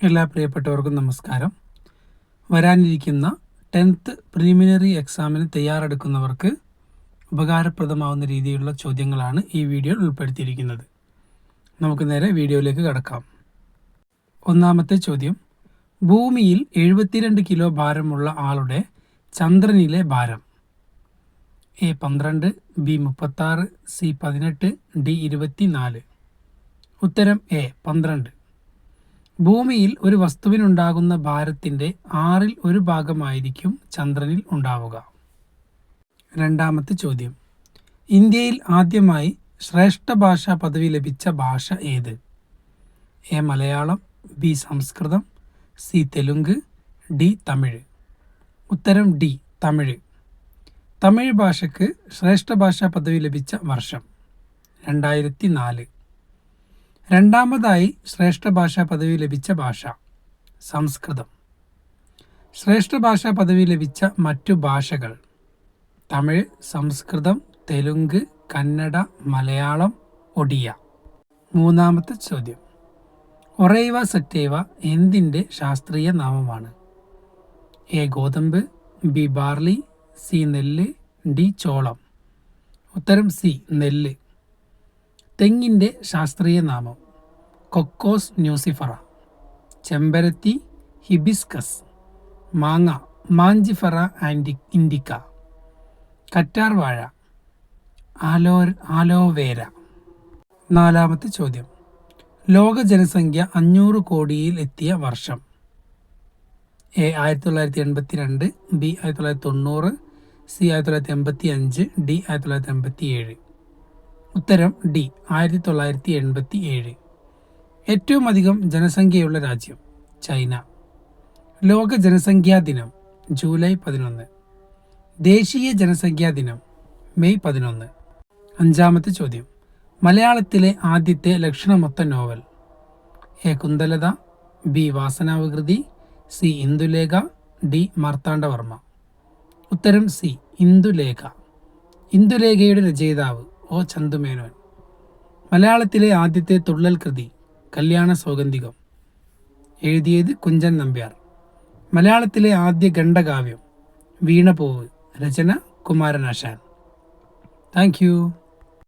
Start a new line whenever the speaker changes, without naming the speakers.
എല്ലാ പ്രിയപ്പെട്ടവർക്കും നമസ്കാരം. വരാനിരിക്കുന്ന ടെൻത്ത് പ്രിലിമിനറി എക്സാമിന് തയ്യാറെടുക്കുന്നവർക്ക് ഉപകാരപ്രദമാവുന്ന രീതിയിലുള്ള ചോദ്യങ്ങളാണ് ഈ വീഡിയോയിൽ ഉൾപ്പെടുത്തിയിരിക്കുന്നത്. നമുക്ക് നേരെ വീഡിയോയിലേക്ക് കടക്കാം. ഒന്നാമത്തെ ചോദ്യം. ഭൂമിയിൽ എഴുപത്തിരണ്ട് കിലോ ഭാരമുള്ള ആളുടെ ചന്ദ്രനിലെ ഭാരം. എ പന്ത്രണ്ട് ബി മുപ്പത്താറ് സി പതിനെട്ട് ഡി ഇരുപത്തിനാല്. ഉത്തരം എ പന്ത്രണ്ട്. ഭൂമിയിൽ ഒരു വസ്തുവിനുണ്ടാകുന്ന ഭാരത്തിന്റെ ആറിൽ ഒരു ഭാഗമായിരിക്കും ചന്ദ്രനിൽ ഉണ്ടാവുക. രണ്ടാമത്തെ ചോദ്യം. ഇന്ത്യയിൽ ആദ്യമായി ശ്രേഷ്ഠ ഭാഷാ പദവി ലഭിച്ച ഭാഷ ഏത്? A. Malayalam B. Sanskrit C. Telugu D. Tamil. ഉത്തരം ഡി തമിഴ്. തമിഴ് ഭാഷയ്ക്ക് ശ്രേഷ്ഠ ഭാഷാ പദവി ലഭിച്ച വർഷം. രണ്ടായിരത്തി നാല് രണ്ടാമതായി ശ്രേഷ്ഠ ഭാഷാ പദവി ലഭിച്ച ഭാഷ സംസ്കൃതം. ശ്രേഷ്ഠ ഭാഷാ പദവി ലഭിച്ച മറ്റു ഭാഷകൾ തമിഴ് സംസ്കൃതം തെലുങ്ക് കന്നഡ മലയാളം ഒഡിയ. മൂന്നാമത്തെ ചോദ്യം. ഒറൈവ സെറ്റേവ എന്തിന്റെ ശാസ്ത്രീയ നാമമാണ്? എ ഗോതമ്പ് ബി ബാർലി സി നെല്ല് ഡി ചോളം. ഉത്തരം സി നെല്ല്. തെങ്ങിന്റെ ശാസ്ത്രീയ നാമം. കൊക്കോസ് ന്യൂസിഫറ ചെമ്പരത്തി ഹിബിസ്കസ് മാങ്ങ മാഞ്ചിഫറ ആൻഡി ഇൻഡിക്ക കറ്റാർ വാഴ ആലോ ആലോവേര. നാലാമത്തെ ചോദ്യം. ലോക ജനസംഖ്യ അഞ്ഞൂറ് കോടിയിൽ എത്തിയ വർഷം. എ ആയിരത്തി തൊള്ളായിരത്തി എൺപത്തി രണ്ട് ബി ആയിരത്തി തൊള്ളായിരത്തി തൊണ്ണൂറ് സി ആയിരത്തി തൊള്ളായിരത്തി എൺപത്തി അഞ്ച് ഡി ആയിരത്തി തൊള്ളായിരത്തി എൺപത്തി ഏഴ് ഉത്തരം ഡി ആയിരത്തി തൊള്ളായിരത്തി എൺപത്തി ഏഴ് ഏറ്റവും അധികം ജനസംഖ്യയുള്ള രാജ്യം ചൈന. ലോക ജനസംഖ്യാ ദിനം ജൂലൈ പതിനൊന്ന്. ദേശീയ ജനസംഖ്യാ ദിനം മെയ് പതിനൊന്ന്. അഞ്ചാമത്തെ ചോദ്യം. മലയാളത്തിലെ ആദ്യത്തെ ലക്ഷണമൊത്ത novel. A. Kundalatha B. Vasanavikrithi C. Indulekha D. Marthandavarma. ഉത്തരം സി. ഇന്ദുലേഖ. ഇന്ദുലേഖയുടെ രചയിതാവ് ഒ. ചന്തുമേനോൻ. മലയാളത്തിലെ ആദ്യത്തെ തുള്ളൽ കൃതി കല്യാണ സൗഗന്ധികം. എഴുതിയത് കുഞ്ചൻ നമ്പ്യാർ. മലയാളത്തിലെ ആദ്യ ഖണ്ഡകാവ്യം. വീണപൂവ് രചന കുമാരനാശാൻ. Thank you.